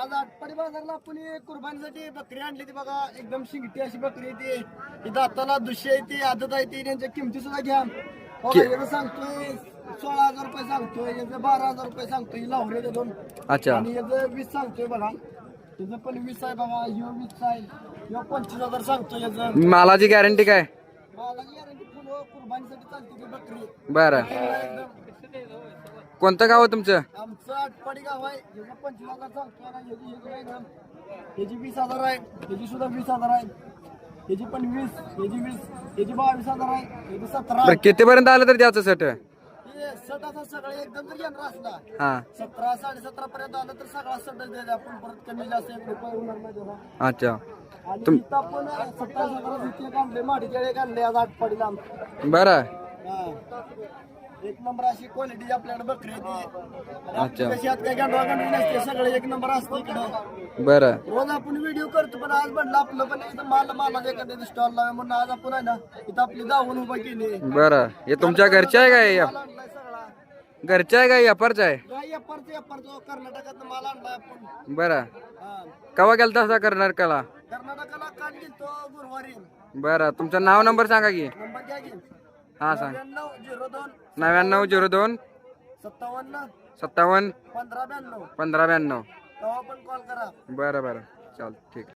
आज आटपाडी बाजारला आपण कुर्बानीसाठी बकरी आणली ती बघा. एकदम शिंगटी अशी बकरी आहे ती. ही दाताला दुष्य आहे ती आदत आहे ती. त्यांच्या किमती सुद्धा घ्या. याचं सांगतोय सोळा हजार रुपये सांगतोय याचं बारा हजार रुपये सांगतोय लावरे दोन अच्छा. आणि याचं वीस सांगतोय बघा. त्याचं पण वीस आहे बघा ह्यो वीस आहे. ह्यो पंचवीस हजार सांगतोय याचं. मालाची गॅरंटी काय? मला गॅरंटी फुल कुर्बानीसाठी चालते ती बकरी. बरं. कोणतं गाव आहे तुमचं? आमचं आटपाडी गाव आहे पंचवीस हजार सांगतोय ना याची याची आहे ना याची वीस हजार आहे याची सुद्धा वीस हजार आहे याची पण वीस याची वीस याची बावीस हजार आहे याची सतरा बरं कितीपर्यंत आलं तर द्यायचं सट हे सट असा सगळे एकदम जर घेणार असला हां सतरा साडेसतरा पर्यंत आलं तर सगळा सट द्यायचा आपण परत कमी जास्त एक रुपये होणार नाही त्याला अच्छा आणि तुम- इथं आपण सतरा सतरा इथे काढले माडीचे काढले आज बरं हा. एक नंबर अशी क्वालिटी आपल्याकडे बकरी आहे ती. अच्छा. कशी आत काय गांडवा गांडवी नसते सगळे एक नंबर असते इकडे. बरं. रोज आपण व्हिडिओ करतो पण आज म्हणलं आपलं पण इथं माल माला एखाद्या स्टॉल लावा म्हणून आज आपण आहे ना इथं आपली दावून उभा केली. बरं. हे तुमच्या घरच्या आहे काय आणलाय सगळा. घरच्या आहे काय व्यापारचा आहे? कर्नाटकात माल आणलाय आपण. बरं. कवा गेलता असा कर्नाटकाला? काल गेलतो गुरुवारी. बरं. तुमचं नाव नंबर सांगा की. नंबर घ्या की. हां सांग. नव्याण्णव झिरो दोन. नव्याण्णव झिरो दोन सत्तावन्न. सत्तावन्न. पंधरा ब्याण्णव. पंधरा ब्याण्णव. तेव्हा पण कॉल करा. बरं बरं. चाल ठीक